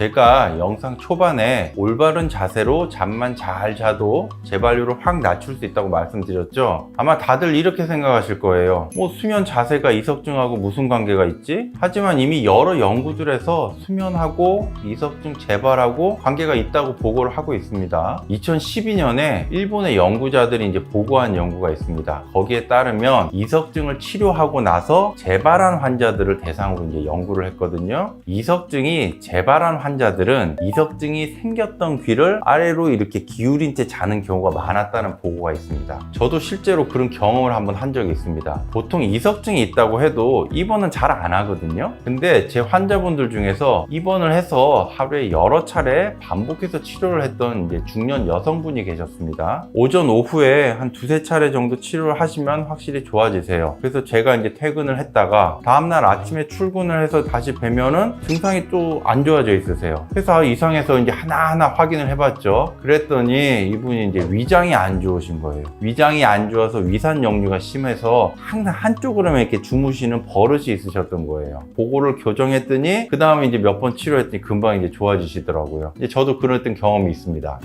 제가 영상 초반에 올바른 자세로 잠만 잘 자도 재발률을 확 낮출 수 있다고 말씀드렸죠. 아마 다들 이렇게 생각하실 거예요. 뭐 수면 자세가 이석증하고 무슨 관계가 있지? 하지만 이미 여러 연구들에서 수면하고 이석증 재발하고 관계가 있다고 보고를 하고 있습니다. 2012년에 일본의 연구자들이 이제 보고한 연구가 있습니다. 거기에 따르면 이석증을 치료하고 나서 재발한 환자들을 대상으로 이제 연구를 했거든요. 이석증이 재발한 환자 들은 이석증이 생겼던 귀를 아래로 이렇게 기울인 채 자는 경우가 많았다는 보고가 있습니다. 저도 실제로 그런 경험을 한번 한 적이 있습니다. 보통 이석증이 있다고 해도 입원은 잘 안 하거든요. 근데 제 환자분들 중에서 입원을 해서 하루에 여러 차례 반복해서 치료를 했던 이제 중년 여성분이 계셨습니다. 오전 오후에 한 두세 차례 정도 치료를 하시면 확실히 좋아지세요. 그래서 제가 이제 퇴근을 했다가 다음날 아침에 출근을 해서 다시 뵈면은 증상이 또 안 좋아져 있 으세요. 그래서 이상해서 이제 하나하나 확인을 해봤죠. 그랬더니 이분이 이제 위장이 안 좋으신 거예요. 위장이 안 좋아서 위산 역류가 심해서 항상 한쪽으로만 이렇게 주무시는 버릇이 있으셨던 거예요. 보고를 교정했더니 그 다음에 이제 몇 번 치료했더니 금방 이제 좋아지시더라고요. 이제 저도 그랬던 경험이 있습니다.